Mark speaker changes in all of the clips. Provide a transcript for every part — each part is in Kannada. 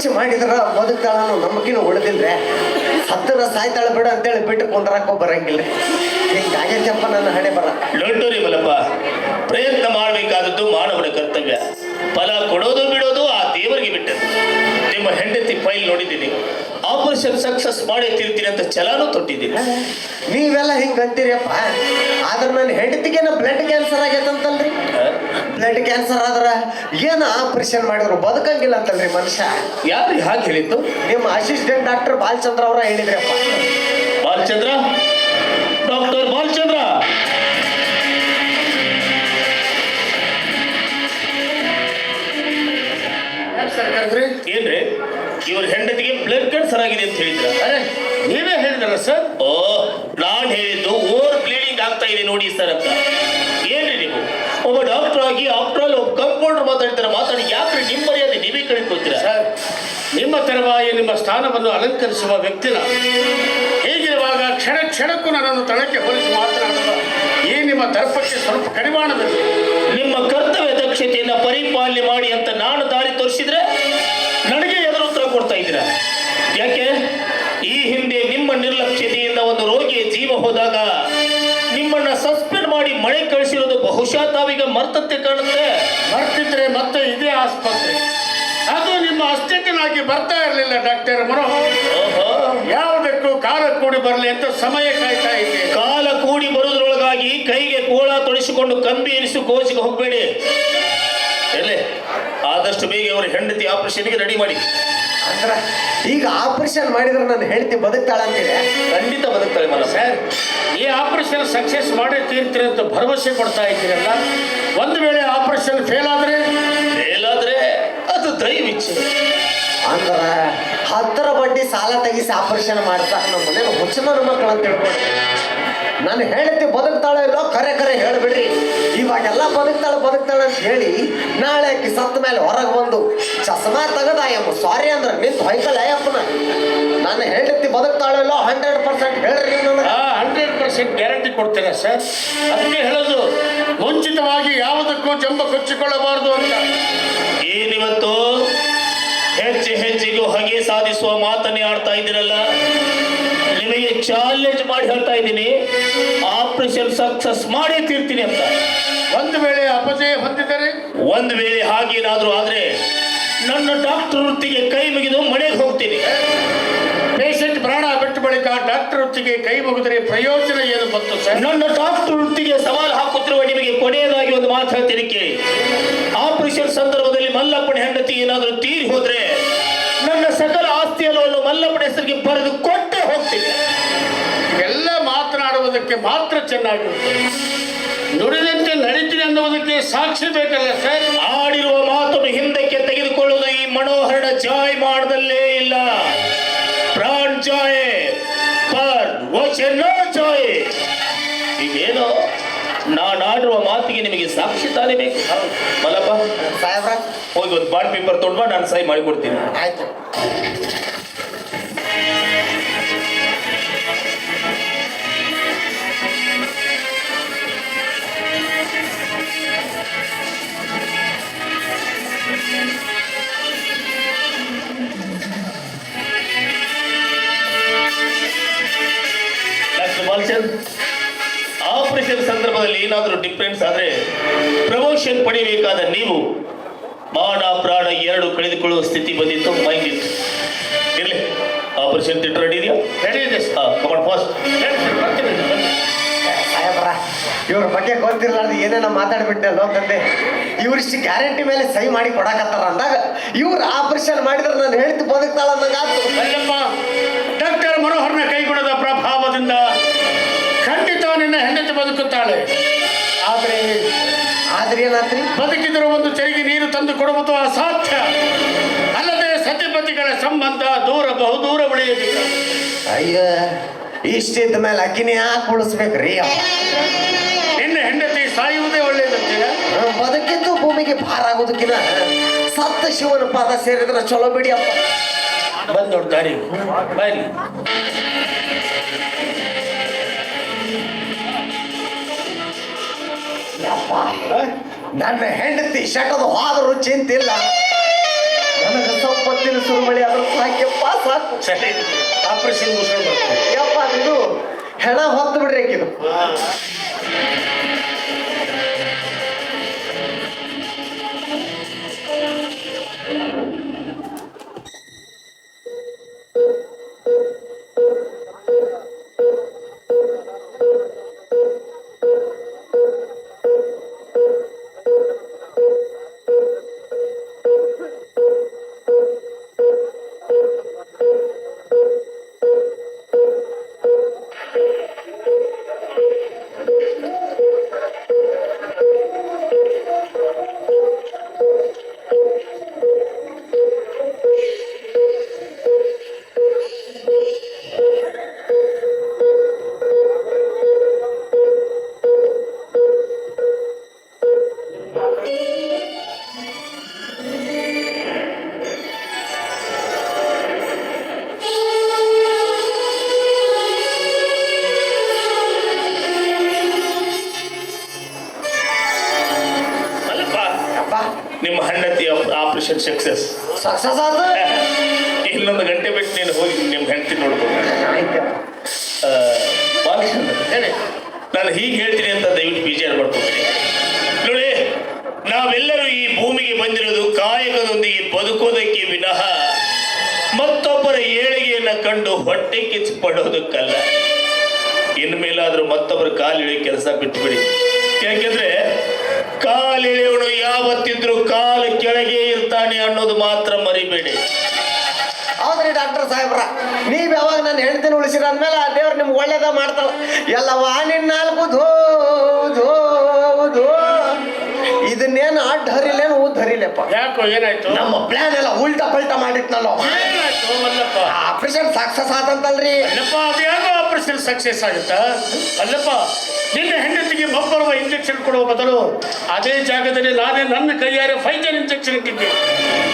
Speaker 1: ಖರ್ಚು ಮಾಡಿದ್ರ ಬದುಕ್ತಾಳನು ನಂಬಿಕೆನೂ ಉಳಿದಿಲ್ರೆ. ಹತ್ತರ ಸಾಯ್ತಾಳ ಬಿಡ ಅಂತೇಳಿ ಬಿಟ್ಟು ಕುಂದ್ರಾಕೋ ಬರಂಗಿಲ್ಲ. ಹಿಂಗಾಗ್ಯಪ್ಪ ನನ್ನ ಹಣೆ ಬರ.
Speaker 2: ಲೊಡ್ಡೂರಿ ಮಲಪ್ಪ ಪ್ರಯತ್ನ ಮಾಡಬೇಕಾದದ್ದು ಮಾನವನ ಕರ್ತವ್ಯ. ಫಲ ಕೊಡೋದು ಬಿಡೋದು ಆ ದೇವರಿಗೆ ಬಿಟ್ಟದ್ದು. ನಿಮ್ಮ ಹೆಂಡತಿ ಫೈಲ್ ನೋಡಿದ್ದೀನಿ. ಆಪರೇಷನ್ ಸಕ್ಸಸ್ ಮಾಡಿ ತಿರ್ತೀನಿ ಅಂತ ಛಲಾನು ತೊಟ್ಟಿದ್ದೀನಿ.
Speaker 1: ನೀವೆಲ್ಲ ಹಿಂಗಂತೀರಿಯಪ್ಪ ಆದ್ರೆ ನನ್ನ ಹೆಂಡತಿಗೇನ ಬ್ಲಡ್ ಕ್ಯಾನ್ಸರ್ ಆಗೈತಂತಲ್ರಿ ಬ್ಲಡ್ ಕ್ಯಾನ್ಸರ್ ಆದ್ರ ಏನು ಆಪರೇಷನ್ ಮಾಡಿದ್ರು? ಬದುಕಂಗಿಲ್ಲ ಅಂತಲ್ರಿ ಮನುಷ್ಯ.
Speaker 2: ಯಾರು ಹಾಗೆ ಹೇಳಿತ್ತು
Speaker 1: ನಿಮ್ಮ ಅಸಿಸ್ಟೆಂಟ್ ಡಾಕ್ಟರ್ ಬಾಲಚಂದ್ರ ಅವರ ಹೇಳಿದ್ರಪ್ಪ.
Speaker 2: ಬಾಲಚಂದ್ರ? ಡಾಕ್ಟರ್ ಬಾಲಚಂದ್ರ?
Speaker 3: ಸರ್ ಕರೆದ್ರಿ?
Speaker 2: ಏನ್ರಿ? ಇವ್ರ ಹೆಂಡತಿಗೆ ಬ್ಲಡ್ ಕ್ಯಾನ್ಸರ್ ಆಗಿದೆ ಅಂತ ಹೇಳಿದ್ರ?
Speaker 3: ಅರೆ. ನೀವೇ ಹೇಳಿದ್ರಲ್ಲ ಸರ್
Speaker 2: ಓ ನಾನ್ ಹೇಳಿದ್ದು ಓವರ್ ಬ್ಲೀಡಿಂಗ್ ಆಗ್ತಾ ಇದೆ ನೋಡಿ ಸರ್ ಅಂತ. ಆಗಿ ಆಫ್ಟರ್ ಆಲ್ ಒಬ್ಬ ಕಂಪೌಂಡರ್ ಮಾತಾಡ್ತಾರೆ ಮಾತಾಡಿ. ಯಾಕ್ರಿ ನಿಮ್ಮ ಮರ್ಯಾದೆ ನೀವೇ ಕಳ್ಕೊತೀರ
Speaker 3: ಸರ್ ನಿಮ್ಮ ತರವಾಗಿ ನಿಮ್ಮ ಸ್ಥಾನವನ್ನು ಅಲಂಕರಿಸುವ ವ್ಯಕ್ತಿನ ಹೀಗಿರುವಾಗ ಕ್ಷಣ ಕ್ಷಣಕ್ಕೂ ನನ್ನನ್ನು ತಳಕ್ಕೆ ಹೋಲಿಸಿ ಮಾತನಾಡುವ ಈ ನಿಮ್ಮ ದರ್ಪಕ್ಕೆ ಸ್ವಲ್ಪ ಕಡಿವಾಣಬೇಕು
Speaker 2: ನಿಮ್ಮ ಕರ್ತವ್ಯ ದಕ್ಷತೆಯನ್ನು ಪರಿಪಾಲನೆ ಮಾಡಿ ಅಂತ ನಾನು ದಾರಿ ತೋರಿಸಿದ್ರೆ ನನಗೆ ಎದುರು ಉತ್ತರ ಕೊಡ್ತಾ ಇದ್ದೀರಾ? ಯಾಕೆ? ಈ ಹಿಂದೆ ನಿಮ್ಮ ನಿರ್ಲಕ್ಷ್ಯತೆಯಿಂದ ಒಂದು ರೋಗಿಯ ಜೀವ ಹೋದಾಗ ಬಹುಶಃ ಮರ್ತತ್ತೆ ಮರ್ತಂತೆ ಕಾಣುತ್ತೆ.
Speaker 3: ಮರ್ತಿದ್ರೆ ಮತ್ತೆ ಇದೇ ಆಸ್ಪತ್ರೆ. ಅದು ನಿಮ್ಮ ಅಸ್ತಿತ್ವನಾಗಿ ಬರ್ತಾ ಇರಲಿಲ್ಲ ಡಾಕ್ಟರ್ ಮನೋಹರ್.
Speaker 2: ಓಹೋ.
Speaker 3: ಯಾವುದಕ್ಕೂ ಕಾಲ ಕೂಡಿ ಬರಲಿ ಅಂತ ಸಮಯ ಕಾಯ್ತಾ ಇದೆ
Speaker 2: ಕಾಲ ಕೂಡಿ ಬರೋದ್ರೊಳಗಾಗಿ ಕೈಗೆ ಕೋಳ ತೊಡಿಸಿಕೊಂಡು ಕಂಬಿ ಇರಿಸಿ ಕೋಚಿಗೆ ಹೋಗಬೇಡಿ. ಎಲ್ಲಿ? ಆದಷ್ಟು ಬೇಗ ಅವರ ಹೆಂಡತಿ ಆಪರೇಷನ್ಗೆ ರೆಡಿ ಮಾಡಿ.
Speaker 1: ಅಂದ್ರೆ ಈಗ ಆಪರೇಷನ್ ಮಾಡಿದ್ರೆ ನನ್ನ ಹೆಂಡತಿ ಬದುಕ್ತಾಳಂತೀರಿ
Speaker 2: ಖಂಡಿತ ಬದುಕ್ತಾಳೆ ಮನ
Speaker 3: ಸರ್ ಈ ಆಪರೇಷನ್ ಸಕ್ಸಸ್ ಮಾಡೇ ತೀರ್ತೀರಿ ಅಂತ ಭರವಸೆ ಕೊಡ್ತಾ ಇದ್ದೀರಲ್ಲ ಒಂದು ವೇಳೆ ಆಪರೇಷನ್ ಫೇಲ್ ಆದರೆ?
Speaker 2: ಆದ್ರೆ ಅದು ದೈವಿಚ್ಛೆ
Speaker 1: ಅಂದ್ರ ಹತ್ತರ ಬಡ್ಡಿ ಸಾಲ ತೆಗಿಸಿ ಆಪರೇಷನ್ ಮಾಡ್ತಾ ನಮ್ಮ ಮನೇಲಿ ಹುಚ್ಚನ ಮಕ್ಕಳು ಅಂತ ಹೇಳ್ಬೋದು ನಾನು ಹೇಳ್ತಿ ಬದುಕ್ತಾಳೆ ಇಲ್ಲೋ ಕರೆ ಕರೆ ಹೇಳ್ಬಿಡ್ರಿ. ಇವಾಗೆಲ್ಲ ಬದುಕ್ತಾಳೆ ಬದುಕ್ತಾಳೆ ಅಂತ ಹೇಳಿ ನಾಳೆ ಆಕಿ ಸತ್ತ ಮೇಲೆ ಹೊರಗೆ ಬಂದು ಚಸ್ಮಾ ತೆಗದ ಅಯ್ಯಮ್ಮ ಸಾರಿ ಅಂದ್ರೆ ನಿಂತ ಹೊಯ್ಕಲ್ ಅಯ್ಯಪ್ಪನ ನಾನು ಹೆಂಡತಿ ಬದುಕ್ತಾಳೆಲ್ಲ ಹಂಡ್ರೆಡ್ ಪರ್ಸೆಂಟ್ ಹೇಳ್ರಿ ನನಗೆ.
Speaker 3: ಹಂಡ್ರೆಡ್ ಪರ್ಸೆಂಟ್ ಗ್ಯಾರಂಟಿ ಕೊಡ್ತೇನೆ ಸರ್. ಅದಕ್ಕೆ ಹೇಳೋದು ಮುಂಚಿತವಾಗಿ ಯಾವುದಕ್ಕೂ ಜಂಬ ಕೊಚ್ಚಿಕೊಳ್ಳಬಾರದು ಅಂತ.
Speaker 2: ಏನಿವತ್ತು? ಹೆಚ್ಚು ಹೆಚ್ಚಿಗೂ ಹಗೆ ಸಾಧಿಸುವ ಮಾತನ್ನೇ ಆಡ್ತಾ ಇದ್ದೀರಲ್ಲ? ನಿಮಗೆ ಚಾಲೆಂಜ್ ಮಾಡಿ ಹೇಳ್ತಾ ಇದ್ದೀನಿ. ಆಪರೇಷನ್ ಸಕ್ಸಸ್ ಮಾಡಿ ತೀರ್ತೀನಿ ಅಂತ.
Speaker 3: ಒಂದು ವೇಳೆ ಅಪಜಯ ಹೊಂದಿದ್ದಾರೆ
Speaker 2: ಒಂದು ವೇಳೆ ಹಾಗೇನಾದ್ರೂ ಆದ್ರೆ ನನ್ನ ಡಾಕ್ಟರ್ ವೃತ್ತಿಗೆ ಕೈ ಮುಗಿದು ಮನೆಗೆ ಹೋಗ್ತೀನಿ.
Speaker 3: ಪೇಷಂಟ್ ಪ್ರಾಣ ಬಿಟ್ಟು ಬಳಿಕ ಡಾಕ್ಟರ್ ವೃತ್ತಿಗೆ ಕೈ ಮುಗಿದ್ರೆ ಪ್ರಯೋಜನ ಏನು ಬಂತು ಸರ್?
Speaker 2: ನನ್ನ ಡಾಕ್ಟರ್ ವೃತ್ತಿಗೆ ಸವಾಲು ಹಾಕುತ್ತಿರುವ ನಿಮಗೆ ಕೊನೆಯದಾಗಿ ಒಂದು ಮಾತು ಹೇಳ್ತೀನಿ ಕೇಳಿ. ಆಪರೇಷನ್ ಸಂದರ್ಭದಲ್ಲಿ ಮಲ್ಲಪ್ಪನ ಹೆಂಡತಿ ಏನಾದರೂ ತೀರಿ ಹೋದ್ರೆ ನನ್ನ ಸಕಲ ಆಸ್ತಿಯನ್ನು ಮಲ್ಲಪ್ಪನ ಹೆಸರಿಗೆ ಬರೆದು ಕೊಟ್ಟೆ ಹೋಗ್ತೀನಿ.
Speaker 3: ಇವೆಲ್ಲ ಮಾತನಾಡುವುದಕ್ಕೆ ಮಾತ್ರ ಚೆನ್ನಾಗಿರುತ್ತೆ. ನುಡಿದಂತೆ ನಡೀತೀನಿ ಅನ್ನುವುದಕ್ಕೆ ಸಾಕ್ಷಿ ಬೇಕಲ್ಲ ಸರ್?
Speaker 2: ಆಡಿರುವ ಮಾತನ್ನು ಹಿಂದಕ್ಕೆ ಜಾಯ್ ಮಾಡದಲ್ಲೇ ಇಲ್ಲ. ಪ್ರಾಣ್ ಜಾಯ್ ಪರ್ ವಚನ ಜಾಯ್. ಈಗೇನೋ ನಾನಾಡಿರುವ ಮಾತಿಗೆ ನಿಮಗೆ ಸಾಕ್ಷಿ ತಾನೇ ಬೇಕು. ಮಲಪ್ಪ
Speaker 1: ಸಾಯಬ್ರ
Speaker 2: ಹೋಗಿ ಒಂದು ಬಾಂಡ್ ಪೇಪರ್ ತೊಡ್ಬಾ ನಾನು ಸಹಿ ಮಾಡಿಕೊಡ್ತೀನಿ.
Speaker 1: ಆಯ್ತು.
Speaker 2: ಸಂದರ್ಭದಲ್ಲಿ ಏನಾದರೂ ಡಿಫ್ರೆನ್ಸ್ ಆದರೆ ಪ್ರಮೋಷನ್ ಪಡಿಬೇಕಾದ ನೀವು ಮಾನ ಪ್ರಾಣ ಎರಡು ಕಳೆದುಕೊಳ್ಳುವ ಸ್ಥಿತಿ ಬಂದಿತ್ತು ಮೈಂಡ್ ಇತ್ತು ಇರಲಿ. ಆಪರೇಷನ್ ಥಿಯೇಟರ್ ರೆಡಿ ಇದೆಯಾ?
Speaker 3: ರೆಡಿ ಇದೆ ಸರ್
Speaker 2: ಕಮಾಂಡ್ ಫಾಸ್ಟ್
Speaker 1: ಇವ್ರ ಬಗ್ಗೆ ಗೊತ್ತಿರಲಾರ್ದು ಏನೇನ ಮಾತಾಡ್ಬಿಟ್ಟೆ ಲೋಕಂತೆ ಇವ್ರಿಷ್ಟು ಗ್ಯಾರಂಟಿ ಮೇಲೆ ಸಹಿ ಮಾಡಿ ಕೊಡಕತ್ತಾರ ಅಂದಾಗ ಇವ್ರು ಆಪರೇಷನ್ ಮಾಡಿದ್ರೆ ನಾನು ಹೇಳ್ತಿ ಬದುಕ್ತಾಳ
Speaker 3: ಅಲ್ಲಪ್ಪ ಡಾಕ್ಟರ್ ಮನೋಹರ್ನ ಕೈಗುಣದ ಪ್ರಭಾವದಿಂದ ನಿನ್ನ ಹೆಂಡತಿ ಬದುಕುತ್ತಾಳೆ. ಆದರೆ
Speaker 1: ಆದ್ರೆ ಏನಾದ್ರಿ
Speaker 3: ಬದುಕಿದ್ರು ಒಂದು ಚರಿಗೆ ನೀರು ತಂದು ಕೊಡುವುದು ಅಸಾಧ್ಯ. ಅಲ್ಲದೆ ಸತಿಪತಿಗಳ ಸಂಬಂಧ ದೂರ ಬಹು ದೂರ ಉಳಿಯಬೇಕು
Speaker 1: ಅಯ್ಯ ಇಷ್ಟಿದ್ದ ಮೇಲೆ ಅಕ್ಕಿನೇ ಯಾಕೆ ಉಳಿಸ್ಬೇಕ್ರಿ?
Speaker 3: ನಿನ್ನ ಹೆಂಡತಿ ಸಾಯುವುದೇ ಒಳ್ಳೇದಂತೀರ
Speaker 1: ಬದುಕಿದ್ದು ಭೂಮಿಗೆ ಭಾರ ಆಗೋದಕ್ಕಿನ ಸತ್ತ ಶಿವನ ಪಾದ ಸೇರಿದ್ರೆ ಚಲೋ ಬಿಡಿ ಅಪ್ಪ.
Speaker 3: ಬಂದು ನೋಡ್ತಾರೆ ಬಾಯ್ಲಿ
Speaker 1: ನನ್ನ ಹೆಂಡತಿ ಶಟದ ಹೋದರೂ ಚಿಂತಿಲ್ಲ. ನನಗೆ ಸೊಪ್ಪ ತಿನಿಸು ಬಳಿ ಅದ್ರ ಸಾಕ್ಯಪ್ಪ ಸಾಕು
Speaker 3: ಸರಿ ಆಪರೇಷನ್ ಮುಗಿಸ್ಕೊಂಡು ಬರ್ತೀನಿ.
Speaker 1: ಯಪ್ಪ ಇದು ಹೆಣ ಹೊತ್ತು ಬಿಡ್ರಿ ಆಕಿದು
Speaker 2: ನಾವೆಲ್ಲರೂ ಈ ಭೂಮಿಗೆ ಬಂದಿರೋದು ಕಾಯಕದೊಂದಿಗೆ ಬದುಕೋದಕ್ಕೆ ವಿನಃ ಮತ್ತೊಬ್ಬರ ಏಳಿಗೆಯನ್ನು ಕಂಡು ಹೊಟ್ಟೆ ಕಿಚ್ಚು ಪಡೋದಕ್ಕಲ್ಲ ಇನ್ಮೇಲಾದ್ರೂ ಮತ್ತೊಬ್ಬರ ಕಾಲಿಳಿಯೋ ಕೆಲಸ ಬಿಟ್ಬಿಡಿ. ಯಾಕೆಂದ್ರೆ ಕಾಲಿಳಿಯವನು ಯಾವತ್ತಿದ್ರು ಕಾಲು ಕೆಳಗೆ ಇರ್ತಾನೆ ಅನ್ನೋದು ಮಾತ್ರ ಮರಿಬೇಡಿ.
Speaker 1: ಹೌದ್ರಿ ಡಾಕ್ಟರ್ ಸಾಹೇಬ್ರ, ನೀವ್ ಯಾವಾಗ ನನ್ನ ಹೆಂಡತಿನ ಉಳಿಸಿರ ಅಂದ್ಮೇಲೆ ಆ ದೇವ್ರು ನಿಮ್ಗೆ ಒಳ್ಳೇದ ಮಾಡ್ತಾಳ. ಎಲ್ಲ ನಿನ್ನ ನಾಲ್ಕು ಧೋ ಧೋ. ಹರಿಲೇನು
Speaker 3: ಯಾಕೋ ಏನಾಯ್ತು?
Speaker 1: ನಮ್ಮ ಪ್ಲಾನ್ ಎಲ್ಲ ಉಲ್ಟಾ ಪಲ್ಟಾ ಮಾಡಿಟ್ನಲ್ಲ.
Speaker 3: ಏನಾಯ್ತು ಮಲ್ಲಪ್ಪ?
Speaker 1: Operation success ಆತಂತಲ್ರಿ.
Speaker 3: ಅಲ್ಲಪ್ಪ ಅದು ಯಾಕೋ ಆಪರೇಷನ್ ಸಕ್ಸಸ್ ಆಗುತ್ತಾ? ಅಲ್ಲಪ್ಪ ನಿನ್ನ ಹೆಂಡತಿಗೆ ಮಬ್ಬರುವ ಇಂಜೆಕ್ಷನ್ ಕೊಡುವ ಬದಲು ಅದೇ ಜಾಗದಲ್ಲಿ ನಾನೇ ನನ್ನ ಕೈಯಾರೆ ಫೈಜರ್ ಇಂಜೆಕ್ಷನ್ ಇಟ್ಟಿದ್ದೆ.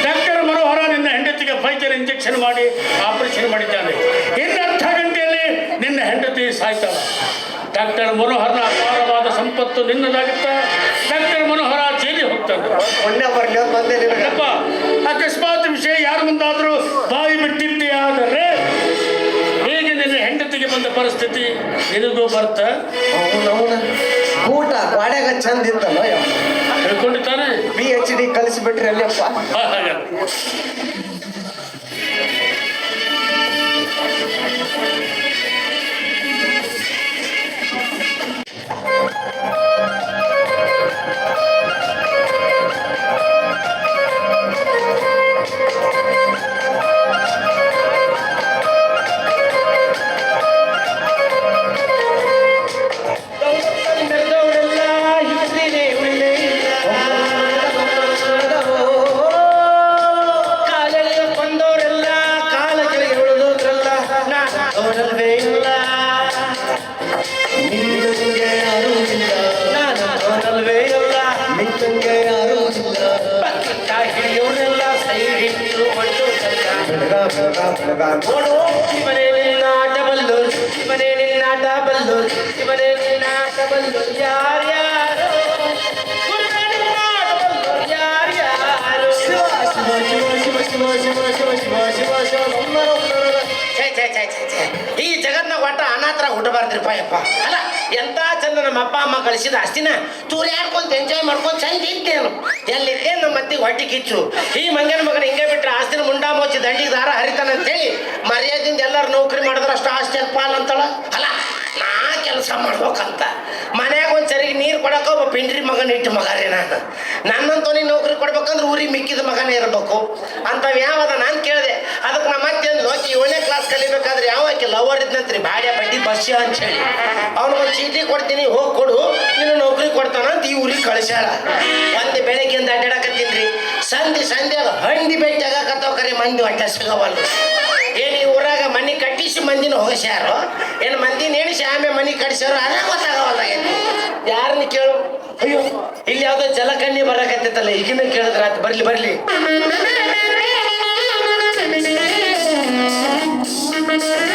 Speaker 3: ಡಾಕ್ಟರ್ ಮನೋಹರ ನಿನ್ನ ಹೆಂಡತಿಗೆ ಫೈಜರ್ ಇಂಜೆಕ್ಷನ್ ಮಾಡಿ ಆಪರೇಷನ್ ಮಾಡಿದ್ದಾನೆ. ಇನ್ನು ಅರ್ಧ ಗಂಟೆಯಲ್ಲಿ ನಿನ್ನ ಹೆಂಡತಿ ಸಾಯ್ತಾಳ. ಡಾಕ್ಟರ್ ಮನೋಹರನ ಅಪಾರವಾದ ಸಂಪತ್ತು ನಿನ್ನದಾಗುತ್ತಾ? ಡಾಕ್ಟರ್ ಮನೋಹರ
Speaker 1: ಬರ್ಲಿ ಬಂದೆ
Speaker 3: ಅಕಸ್ಮಾತ್ ವಿಷಯ ಯಾರ ಮುಂದಾದರೂ ಬಾಯಿ ಬಿಟ್ಟಿದ್ದೆ ಆದರೆ ಹೇಗೆ ನಿನ್ನ ಹೆಂಡತಿಗೆ ಬಂದ ಪರಿಸ್ಥಿತಿ? ನಿನಗೂ ಬರ್ತ?
Speaker 1: ಊಟ ಬಾಡ್ಯಾಗ ಚಂದ ಇತ್ತಲ್ಲ
Speaker 3: ಹೇಳ್ಕೊಂಡಿದ್ದಾನೆ
Speaker 1: ಪಿ ಎಚ್ ಡಿ ಕಲಿಸ್ಬಿಟ್ರಿ ಅಲ್ಲಪ್ಪ.
Speaker 4: ನಮ್ಮ ಅಪ್ಪ ಅಮ್ಮ ಕಳಿಸಿದ ಅಷ್ಟಿನ ತೂರ್ಯಾಡ್ಕೊಂತ ಎಂಜಾಯ್ ಮಾಡ್ಕೊಂತ ಚಂದ ಇದ್ದೇನು ಎಲ್ಲಿದ್ದೆ? ನಮ್ಮ ಅತ್ತಿಗೆ ಹೊಟ್ಟೆ ಕಿಚ್ಚು. ಈ ಮಂಗನ ಮಗನ ಹಿಂಗೆ ಬಿಟ್ರೆ ಆಸ್ತಿನ ಮುಂಡಾ ಮೋಚಿ ದಂಡಿಗೆ ದಾರ ಹರಿತಾನ ಅಂತೇಳಿ ಮರ್ಯಾದಿಂದ ಎಲ್ಲರೂ ನೌಕರಿ ಮಾಡಿದ್ರೆ ಅಷ್ಟು ಆಸ್ತಿ ಪಾಲ್ ಅಂತಾಳ? ಅಲ್ಲ, ನಾ ಕೆಲಸ ಮಾಡ್ಬೇಕಂತ. ಮನ್ಯಾಗ ಸರಿಗೆ ನೀರು ಕೊಡಕ ಒಬ್ಬ ಪಿಂಡ್ರಿ ಮಗನ ಇಟ್ಟು ಮಗ ರೀ ನಾನು. ನನ್ನಂತವನಿಗೆ ನೌಕರಿ ಕೊಡ್ಬೇಕಂದ್ರೆ ಊರಿಗೆ ಮಿಕ್ಕಿದ ಮಗನೇ ಇರಬೇಕು. ಅಂತ ಯಾವದ ನಾನು ಕೇಳಿದೆ ಅದಕ್ಕೆ ನಮ್ಮ ಮತ್ತೆ ಆಕಿ ಏಳನೇ ಕ್ಲಾಸ್ ಕಲಿಬೇಕಾದ್ರೆ ಯಾವ ಆಕಿ ಲವರ್ ಇದ್ನಂತ್ರಿ? ಬಾಡ್ಯ ಬಡ್ಡಿ ಬಸ್ಸಿ ಅಂತ ಹೇಳಿ ಅವ್ನಿಗೊಂದು ಚೀಟಿ ಕೊಡ್ತೀನಿ, ಹೋಗಿ ಕೊಡು ನೀನು ನೌಕರಿ ಕೊಡ್ತಾನ ಅಂತ ಈ ಊರಿಗೆ ಕಳಿಸ್ಯಾಳ. ಒಂದು ಬೆಳಗ್ಗೆಯಿಂದ ಅಡ್ಡಾಡಕತ್ತೀನಿ ಸಂಧಿ ಸಂಧ್ಯಾಗ ಹಂಡಿ ಭೇಟಿ ಆಗಾಕತ್ತಾವ ಕರೆ ಮಂದಿ ಹೊಟ್ಟೆ ಸಿಗವಲ್ಲು ಕಟ್ಟಿಸಿ ಮಂದಿನ ಹೋಗಸ್ಯಾರು. ಏನು ಮಂದಿನ ಏನು ಶ್ಯಾಮೆ ಮನೆ ಕಟ್ಸ್ಯಾರು ಅದ ಗೊತ್ತಾಗವಲ್ಲಾಗೈತಿ ಯಾರನ್ನ ಕೇಳು. ಅಯ್ಯೋ, ಇಲ್ಲಿ ಯಾವುದೋ ಜಲಕಣ್ಣಿ ಬರಕತ್ತೈತಲ್ಲ, ಈಗಿನ ಕೇಳಿದ್ರ ಬರ್ಲಿ ಬರ್ಲಿ.
Speaker 5: Thank ಡ್ರೈವರ್